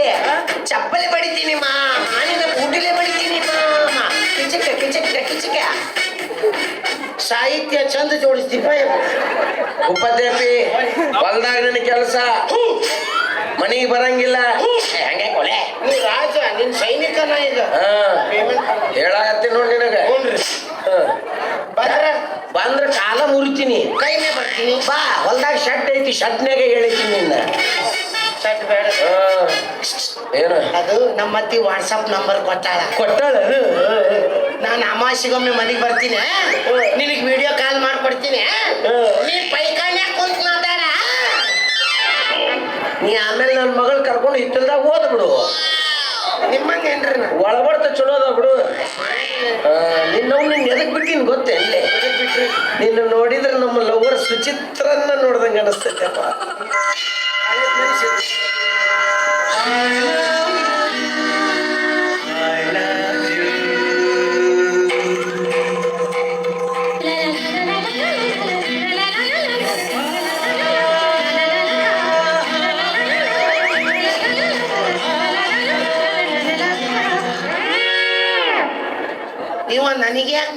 Speaker 6: ಚಪ್ಪಲಿ ಬಡಿತೀನಿ ಮಾ ನಿನ್ನ ಬೂಟಿಲೆ ಬಡಿತೀನಿ ಮಾಮ ಕಿಚಕ ಕಿಚಕ ಕಿಚಕ
Speaker 4: ಸಾಹಿತ್ಯ ಚಂದ ಜೋಡಿಸ್ತೀಪ
Speaker 6: ಉಪದ್ರಪಿ ಹೊಲ್ದಾಗ ನನ್ನ ಕೆಲಸ ಮನೆಗೆ ಬರಂಗಿಲ್ಲ ಏ, ಹಂಗೆ ಕೊಲೆ
Speaker 4: ನೀ ರಾಜ ನಿನ್ ಸೈನಿಕನ ಈಗ
Speaker 6: ಹಾ
Speaker 4: ಪೇಮೆಂಟ್
Speaker 6: ಹೇಳಾಗತ್ತೀನಿ ನೋಡಿ ನಿನಗೆ
Speaker 4: ಹ್ಞೂನ್ರಿ
Speaker 6: ಹಾ.
Speaker 4: ಬಂದ್ರ
Speaker 6: ಬಂದ್ರ ಕಾಲ ಮುರಿತೀನಿ.
Speaker 4: ಕೈನೇ ಬರ್ತೀನಿ.
Speaker 6: ಬಾ ಹೊಲ್ದಾಗ ಶರ್ಟ್ ಐತಿ ಶಟ್ನಾಗೆ ಹೇಳ್ತೀನಿ ನಿನ್ನ.
Speaker 4: ಬೇಡ.
Speaker 6: ಏನು?
Speaker 4: ಅದು ನಮ್ಮ ಅತ್ತಿ ವಾಟ್ಸಪ್ ನಂಬರ್ ಕೊಟ್ಟಾಳ.
Speaker 6: ಕೊಟ್ಟಾಳ?
Speaker 4: ನಾನು ಅಮಾಸಿಗೊಮ್ಮೆ ಮನೆಗೆ ಬರ್ತೀನಿ. ನಿನಗೆ ವಿಡಿಯೋ ಕಾಲ್ ಮಾಡ್ಕೊಡ್ತೀನಿ. ನೀ ಪೈಖಾನ್ಯಾಗ ಕುಂತ ಮಾತಾಡ.
Speaker 6: ನೀ ಆಮೇಲೆ ನನ್ನ ಮಗಳು ಕರ್ಕೊಂಡು ಹಿತ್ತಲ್ದಾಗ ಓದ್ಬಿಡು
Speaker 4: ನಿಮ್ಮಂಗೆ ಏನ್ರಿ
Speaker 6: ಒಳಬಡ್ತ ಚಲೋ ಅದ ಬಿಡು. ಆ, ನಿನ್ನ ನಿನ್ ಎದಕ್ ಬಿಟ್ಟಿನ್ ಗೊತ್ತೇ ಅಲ್ಲೇ? ನಿನ್ನ ನೋಡಿದ್ರೆ ನಮ್ಮ ಲವರ್ ಸುಚಿತ್ರನ್ನ ನೋಡ್ದಂಗೆ ಅನಿಸ್ತೈತೆಪ್ಪ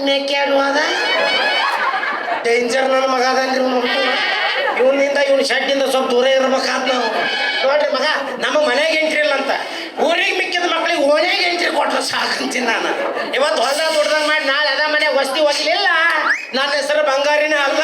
Speaker 4: ಮೇಕೆ ಆಡುವಾದ ಡೇಂಜರ್ ನನ್ನ ಮಗ ಅದನ್ರಿ ಇವನಿಂದ ಇವನ್ ಶೆಡ್ಡಿಂದ ಸ್ವಲ್ಪ ದೂರ ಇರ್ಬೇಕಾದ್ ನಾವು. ನೋಡ್ರಿ ಮಗ, ನಮ್ಮ ಮನೆಗೆ ಎಂಟ್ರಿ ಇಲ್ಲ ಅಂತ. ಊರಿಗೆ ಮಿಕ್ಕಿದ ಮಕ್ಳಿಗೆ ಓಣ್ಯಾಗ ಎಂಟ್ರಿ ಕೊಟ್ರೆ ಸಾಕಂತೀನಿ ನಾನು. ಇವತ್ತು ಹೊಸ ದೊಡ್ಡದಾಗ ಮಾಡಿ ನಾಳೆ ಅದ ಮನೆ ವಸ್ತಿ ಹೋಗ್ಲಿಲ್ಲ. ನನ್ನ ಹೆಸರು ಬಂಗಾರಿನ ಅಲ್ಲ.